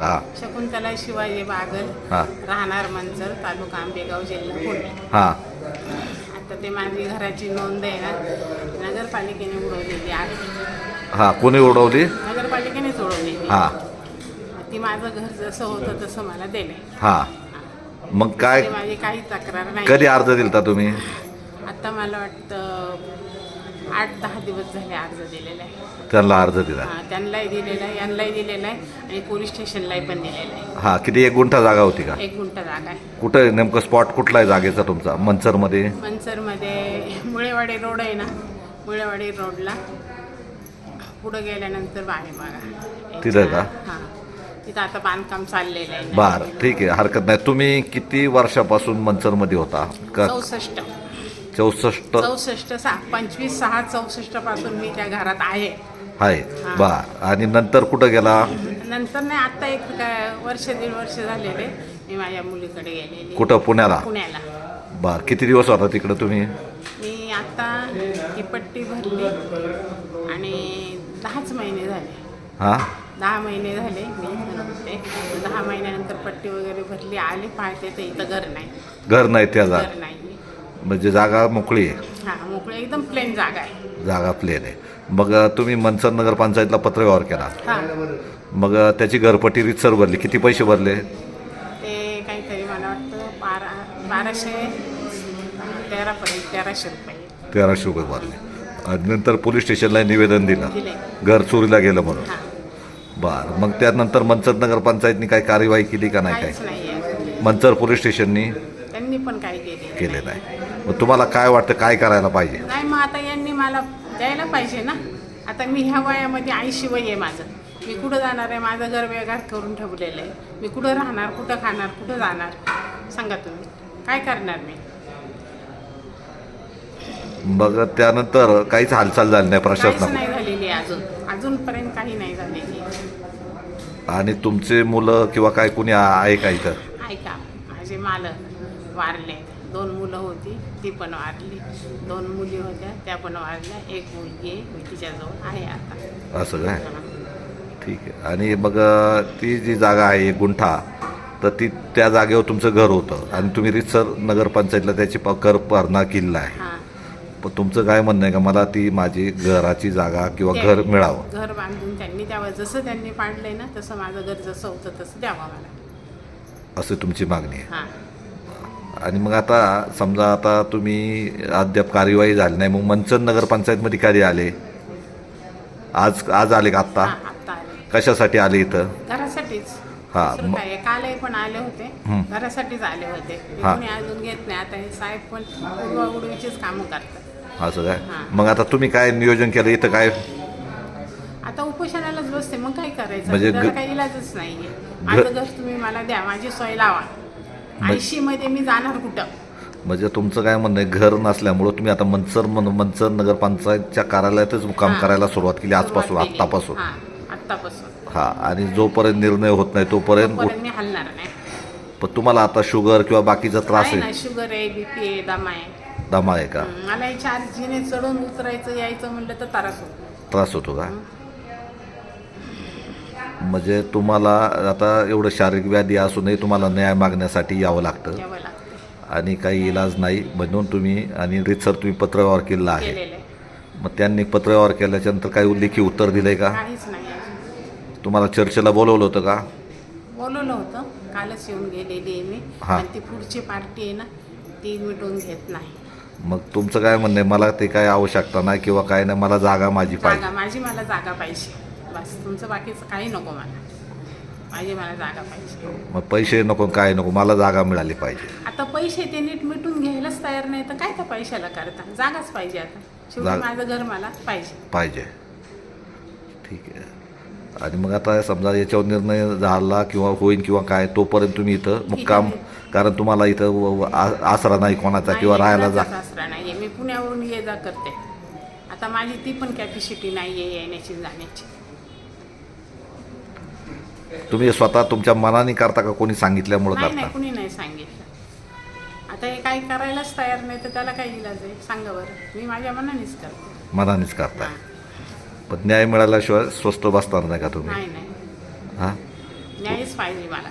हा. शकुंतला शिवाजी बागल हा. राहणार मंचर तालुका आंबेगाव जिल्हा पुणे. हा. आता ते माझी घराची नोंद आहे ना नगरपालिकेने उडवलेली आहे हा कोणी उडवली? नगरपालिकेनेच उडवलेली. हा. ती माझं घर जसं होतं तसं मला दिलंय. हा. मग काय? माझी काही तक्रार नाही. कधी अर्ज दिलता तुम्ही? आता मला वाटतं आठ दहा दिवस झाले अर्ज दिलेला आहे. त्यांना अर्ज दिला. हा, त्यांनाही दिलेला आहे यांनाही दिलेला आहे आणि पोलीस स्टेशनलाही पण दिलेला आहे. हा किती एक गुंठा जागा होती का? एक गुंठा जागा आहे. कुठं नेमकं स्पॉट कुठला आहे जागेचा तुमचा? मनसरमध्ये? मनसरमध्ये मुळेवाडी रोड आहे ना मुळेवाडी रोडला. पुढं गेल्यानंतर बाहे बघा. तिथं का? हां तिथं आता बांधकाम चाललेलं आहे. बर ठीक आहे. हरकत नाही. तुम्ही किती वर्षापासून मनसरमध्ये होता? का चौसष्ट. चौसष्ट चौसष्ट सहा पंचवीस सहा चौसष्टपासून मी त्या घरात आहे. आहे. बर आणि नंतर कुठं गेला? नंतर नाही आता एक काय वर्ष दीड वर्ष झालेले मी माझ्या मुलीकडे गेलेली. कुठं? पुण्याला? पुण्याला. बर किती दिवस होता तिकडं तुम्ही? मी आता ती पट्टी भरली आणि दहाच महिने झाले. हा? दहा महिने झाले मी दहा महिन्यानंतर पट्टी वगैरे भरली आले पाहते तर इथं घर नाही. घर नाही त्या जागा. घर नाही. म्हणजे जागा मोकळी आहे. हां मोकळी एकदम प्लेन जागा आहे. जागा प्लेन आहे. मग तुम्ही मनसर नगरपंचायतला पत्रव्यवहार केला. हां. मग त्याची घरपट्टी रितसर भरली. किती पैसे भरले? ते काहीतरी मला वाटतं बारा बाराशे तेरापर्यंत तेराशे रुपये. तेराशे रुपये भरले. आणि नंतर पोलीस स्टेशनला निवेदन दिलं. दिले. घर चोरीला गेलं म्हणून. हां. बर. मग त्यानंतर मनसर नगरपंचायतनी काही कार्यवाही केली का नाही काहीच काय नाही आहे. मनसर पोलीस स्टेशननी त्यांनी पण काही केले केले नाही. मग तुम्हाला काय वाटतं काय करायला पाहिजे? नाही मग आता यांनी मला द्यायला पाहिजे ना. आता मी ह्या वयामध्ये ऐंशी वय आहे माझं. मी कुठं जाणार आहे? माझं घर वेगळं करून ठेवलेलं आहे. मी कुठं राहणार कुठं खाणार कुठं जाणार? सांगा तुम्ही. काय करणार मी? मग त्यानंतर काहीच हालचाल झाली नाही काहीच प्रशासनात नाही झालेली आहे अजून. अजूनपर्यंत काही नाही झालेली आणि तुमचे मुलं किंवा काय कुणी आहे का इथं? ऐका माझे मालक वारले. दोन मुलं होती ती पण वारली. दोन मुली होत्या त्या पण वारल्या. एक मुलगी आहे तिच्याजवळ आहे आता. असं काय? ठीक आहे. आणि मग ती जी जागा आहे गुंठा तर ती त्या जागेवर तुमचं घर होतं. आणि तुम्ही रितसर नगरपंचायतला त्याची कर भरणा केलेला आहे. पण तुमचं काय म्हणणं आहे का? मला ती माझी घराची जागा किंवा घर मिळावं. घर बांधून त्यांनी द्यावं जसं त्यांनी पाडलंय ना तसं माझं घर जसं होतं तसं द्यावं मला. असं तुमची मागणी आहे. आणि मग आता समजा आता तुम्ही अद्याप कार्यवाही झाली नाही मग मंचन नगरपंचायतमध्ये कधी आले? आज आज आले का आत्ता? कशासाठी आले इथं? घरासाठीच. हां, दुसरं मग- काय आहे. कालही पण आले होते. घरासाठीच आले होते. हां. कोणी अजून घेत नाही. आता हे साहेब पण उडवा उडवीचीच कामं करतात. असं काय. मग आता तुम्ही काय नियोजन केलं? इथं काय? आता उपोषणालाच बसते. मग काय करायचं? म्हणजे काही इलाजच नाहीये. माझं घर तुम्ही मला द्या. माझी सोय लावा. ऐंशी मध्ये मी जाणार कुठं? म्हणजे तुमचं काय म्हणणं आहे? घर नसल्यामुळं तुम्ही आता मनसर मन मनसर नगरपंचायतच्या कार्यालयातच काम हां. करायला सुरुवात केली आजपासून सुरुवात केली. आत्तापासून. हां आत्तापासून. हा आणि जोपर्यंत निर्णय होत नाही तोपर्यंत तोपर्यंत मी हलणार नाही. पण तुम्हाला आता शुगर किंवा बाकीचा त्रास आहे? ना आहे शुगर आहे बीपी आहे दमा आहे. दमा आहे का? मला हे चार जिने चढून उतरायचं यायचं म्हणलं तर त्रास होतो. त्रास होतो का? म्हणजे तुम्हाला आता एवढं शारीरिक व्याधी असूनही तुम्हाला न्याय मागण्यासाठी यावं लागतं. आणि काही इलाज नाही म्हणून तुम्ही आणि रितसर तुम्ही पत्रव्यवहार केलेला आहे. आहे. मग त्यांनी पत्रव्यवहार केल्याच्यानंतर काही लेखी उत्तर का? काहीच नाही अजून. तुम्हाला चर्चेला बोलवलं होतं का? बोलवलं होतं. कालच येऊन गेलेली आहे मी. हां. ती पुढची पार्टी आहे ना ती मिटवून घेत नाही. मग तुमचं काय म्हणणं आहे? मला ते काय आवश्यकता नाही किंवा काय नाही मला जागा माझी पाहिजे. माझी मला जागा पाहिजे. बस तुमचं बाकीचं काही नको मला. माझी मला जागा पाहिजे. मग पैसे नको काय नको मला जागा मिळाली पाहिजे. आता पैसे ते नीट मिटून घ्यायलाच तयार नाही तर काय त्या पैशाला करता? जागाच पाहिजे आता. शेवटी जागा. माझं घर मला पाहिजे. पाहिजे. ठीक आहे. आणि मग आता समजा याच्यावर निर्णय झाला किंवा होईल किंवा काय तोपर्यंत तुम्ही इथं मुक्काम कारण तुम्हाला इथं व- व- आ- आसरा नाही कोणाचा किंवा नाही, राहायला जा. आसरा नाहीये. मी पुण्यावरून ये जा करते. आता माझी ती पण कॅपॅसिटी नाहीये येण्याची जाण्याची. तुम्ही स्वतः तुमच्या मनाने करता का? कोणी सांगितल्यामुळं नाही नाही करता कुणी नाही सांगितलं. आता हे काही करायलाच तयार नाही तर त्याला काय इलाज आहे? सांगा बरं. मी माझ्या मनानेच करते. मनानेच करता. पण न्याय मिळाल्याशिवाय स्वस्त बसणार नाही का तुम्ही? नाही नाही. हां? न्यायच पाहिजे मला.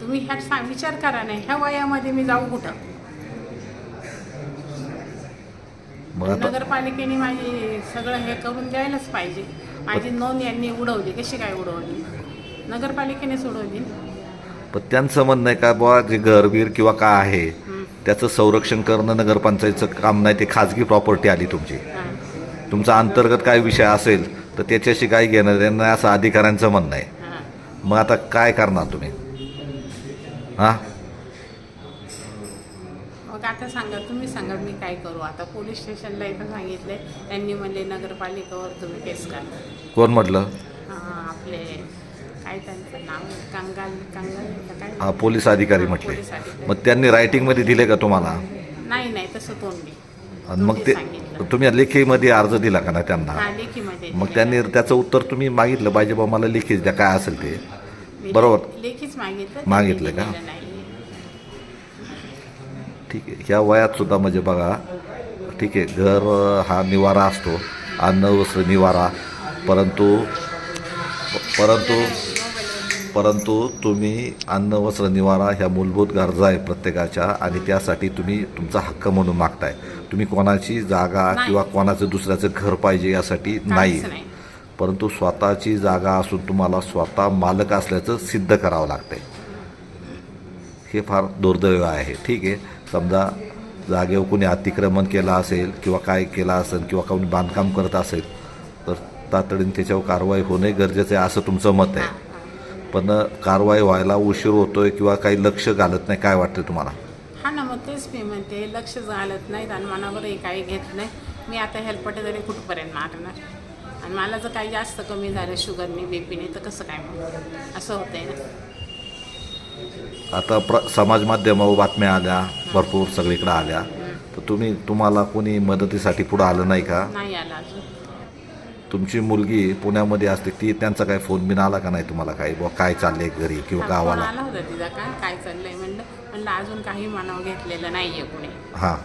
तुम्ही ह्या सांग विचार करा नाही ह्या वयामध्ये मी जाऊ कुठं? मग आता नगरपालिकेने माझी सगळं हे करून द्यायलाच पाहिजे. माझी नोंद यांनी उडवली कशी काय उडवली नगरपालिकेनेच उडवली ना. पण त्यांचं म्हणणं आहे का बुवा जे घरबीर किंवा काय आहे. त्याचं संरक्षण करणं नगरपंचायतचं काम नाही ते खाजगी प्रॉपर्टी आली तुमची. तुमचा अंतर्गत काय विषय असेल तर त्याच्याशी काय घेणं देणं नाही असं अधिकाऱ्यांचं म्हणणं आहे. मग आता काय करणार तुम्ही हां आता सांगा तुम्ही सांगा मी काय करू? आता पोलीस स्टेशनला इथं सांगितले त्यांनी म्हणले नगरपालिकेवर तुम्ही केस करा. कोण म्हटलं? हां, आपले काय त्यांचं नाव? आहे? कंगाल कंगाल का काय? हा पोलीस अधिकारी म्हटले. पोलीस अधिकारी. मग त्यांनी रायटिंगमध्ये दिले का तुम्हाला? नाही नाही तसं तोंडी आणि मग ते सांगितलं. तुम्ही लेखीमध्ये अर्ज दिला का ना त्यांना? हा लेखीमध्ये मग. त्यांनी त्याचं उत्तर तुम्ही मागितलं पाहिजे बा मला लेखीच द्या काय असेल ते. मी बरोबर. लेखीच मागितलं मागितलं त्यांनी का? दिलेलं नाही. ठीक आहे. ह्या वयात सुद्धा म्हणजे बघा ठीक आहे घर हा निवारा असतो अन्न वस्त्र निवारा. परंतु परंतु परंतु तुम्ही अन्न वस्त्र निवारा ह्या मूलभूत गरजा आहे प्रत्येकाच्या आणि त्यासाठी तुम्ही तुमचा हक्क म्हणून मागताय. तुम्ही कोणाची जागा. किंवा कोणाचं दुसऱ्याचं घर पाहिजे यासाठी नाही. परंतु स्वतःची जागा असून तुम्हाला स्वतः मालक असल्याचं सिद्ध करावं लागतंय. हे फार दुर्दैव आहे. ठीक आहे. समजा जागेवर कोणी अतिक्रमण केलं असेल किंवा काय केलं असेल किंवा कोणी बांधकाम करत असेल तर तातडीने त्याच्यावर कारवाई होणे गरजेचं आहे असं तुमचं मत आहे. पण कारवाई व्हायला उशीर होतोय किंवा काही लक्ष घालत नाही काय वाटतं तुम्हाला? हा ना मग तेच मी म्हणते लक्ष घालत नाहीत आणि मनावरही काही घेत नाही. मी आता हेल्पटे तरी कुठपर्यंत मारणार? आणि मला जर काही जास्त कमी झालं शुगरनी बीपीने तर कसं काय मग? असं होतंय ना. आता प्र समाज माध्यमावर बातम्या आल्या भरपूर सगळीकडे आल्या. तर तुम्ही तुम्हाला कोणी मदतीसाठी पुढं आलं नाही का? नाही आला अजून. तुमची मुलगी पुण्यामध्ये असते ती त्यांचा काय फोन बिन आला का नाही तुम्हाला काही? बुवा काय चाललंय घरी किंवा हा, फोन गावाला आला होता तिचा का? काय चाललंय म्हणलं? म्हणलं अजून काही मनावर घेतलेलं नाही आहे कुणी. हां.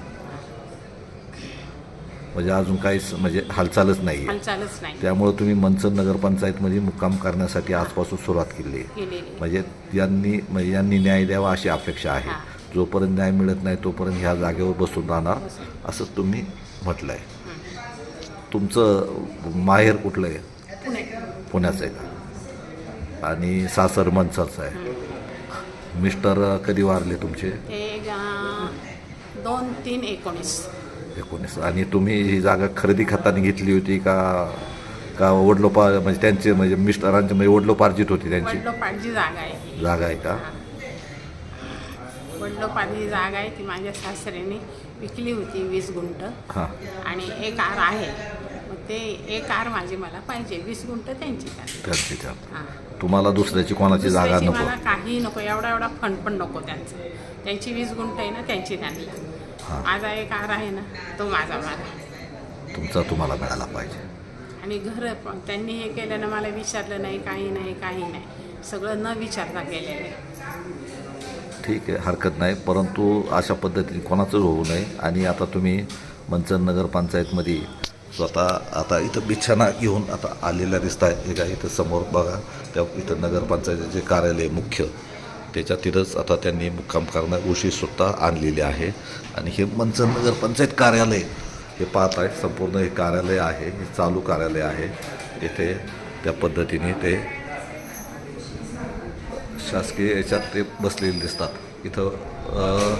म्हणजे अजून काहीच म्हणजे हालचालच नाही आहे हालचालच नाही. त्यामुळे तुम्ही मंचन नगरपंचायतमध्ये मुक्काम करण्यासाठी आजपासून सुरुवात केली आहे म्हणजे यांनी म्हणजे यांनी न्याय द्यावा अशी अपेक्षा आहे. जोपर्यंत न्याय मिळत नाही तोपर्यंत ह्या जागेवर बसून राहणार असं तुम्ही म्हटलं आहे तुमचं माहेर कुठलं आहे? पुणे. पुण्याचं आहे का? आणि सासर मनसरचं आहे. मिस्टर कधी वारले तुमचे? दोन तीन एकोणीस. एकोणीस. आणि तुम्ही ही जागा खरेदी खताने घेतली होती का? का वडलोपा म्हणजे त्यांचे म्हणजे मिस्टरांचे म्हणजे वडलोपार्जित होती त्यांची? वडलोपाटची जागा आहे. ही. जागा आहे का? वडलोपाटची जागा आहे ती माझ्या सासऱ्याने विकली होती वीस गुंठ. हां. आणि एक आर आहे. मग ते एक आर माझी मला पाहिजे. वीस गुंठ त्यांची कार. त्यांची हां. तुम्हाला दुसऱ्याची कोणाची जागा दुसऱ्याची नको? मला काही नको. एवढा एवढा फंड पण नको त्यांचं. त्यांची वीस गुंठ आहे ना त्यांची त्यांना. माझा एक आर आहे ना तो माझा मला. तुमचा तुम्हाला मिळाला पाहिजे. आणि घर पण त्यांनी हे केलं ना मला विचारलं नाही काही नाही काही नाही. सगळं न विचारता केलेलं आहे. ठीक आहे हरकत नाही. परंतु अशा पद्धतीने कोणाचंच होऊ नये. आणि आता तुम्ही मंचन नगरपंचायतमध्ये स्वतः आता इथं बिछाना घेऊन आता आलेल्या दिसत आहे हे काय इथं समोर बघा. त्या इथं नगरपंचायतीचे कार्यालय मुख्य. त्याच्यातीलच आता त्यांनी मुक्काम करणं उशीसुद्धा आणलेली आहे. आणि हे मंचन नगरपंचायत कार्यालय हे पाहत आहे संपूर्ण हे कार्यालय आहे. हे चालू कार्यालय आहे. इथे त्या पद्धतीने ते शासकीय याच्यात ते बसलेले दिसतात. इथं अ,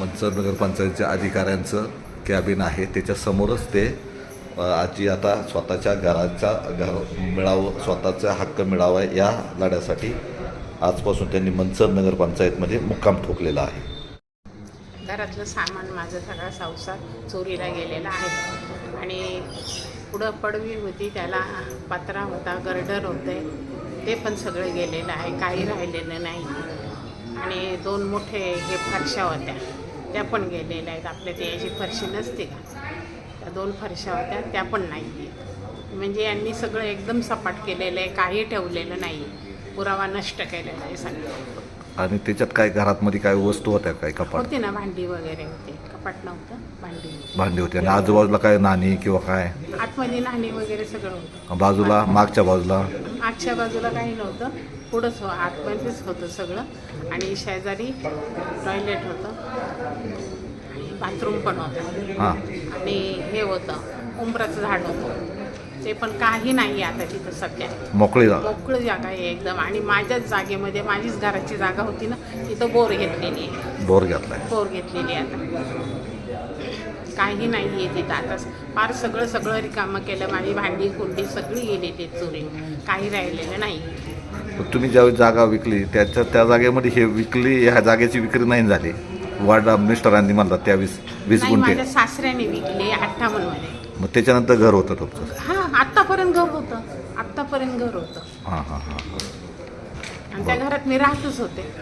मंचर नगरपंचायतच्या अधिकाऱ्यांचं कॅबिन आहे. त्याच्यासमोरच ते आजी आता स्वतःच्या घराचा घर मिळावं स्वतःचा हक्क मिळावा या लढ्यासाठी आजपासून त्यांनी मंचर नगरपंचायतमध्ये मुक्काम ठोकलेला आहे. घरातलं सामान माझं सगळा संसार चोरीला गेलेला आहे. आणि पुढं पडवी होती त्याला पत्रा होता गर्डर होते ते पण सगळं गेलेलं आहे काही राहिलेलं नाही. आणि दोन मोठे हे फरशा होत्या त्या पण गेलेल्या आहेत. आपल्या ते याची फरशी नसते का? त्या दोन फरशा होत्या त्या पण नाही म्हणजे यांनी सगळं एकदम सपाट केलेलं आहे काही ठेवलेलं नाही पुरावा नष्ट केलेला आहे सगळं. आणि त्याच्यात काय घरात मध्ये काय वस्तू होत्या काय कपाट? होती ना भांडी वगैरे होते. कपाट नव्हतं भांडी. होती. भांडी होती. आणि आजूबाजूला काय नाणी किंवा काय? आतमध्ये नाणी वगैरे सगळं होतं. बाजूला मागच्या बाजूला? मागच्या बाजूला काही नव्हतं. पुढंच हो आतमध्येच होतं सगळं. आणि शेजारी टॉयलेट होतं. आणि बाथरूम पण होतं. हां. आणि हे होतं. उंबराचं झाड होतं. ते पण काही नाही आता तिथं सध्या. मोकळी जागा. मोकळी जागा आहे एकदम. आणि माझ्याच जागेमध्ये माझीच घराची जागा होती ना तिथं बोर घेतलेली आहे. बोर घेतलाय. बोर घेतलेली आहे आता. काही नाही आहे तिथं आता. फार सगळं सगळं रिकामं केलं. माझी भांडी कुंडी सगळी गेली ते चोरी काही राहिलेलं नाही. पण तुम्ही ज्यावेळी जागा विकली त्याच्या त्या जागेमध्ये हे विकली ह्या जागेची विक्री नाही झाली. वाडा मिस्टरांनी म्हणतात त्या वीस वीस नाही गुंठे. माझ्या सासऱ्याने विकले अठ्ठावन्नमध्ये मग त्याच्यानंतर घर होतं तुमचं. घर होतं. आत्तापर्यंत घर होतं. हां हां हां. आणि त्या घरात मी राहतच होते.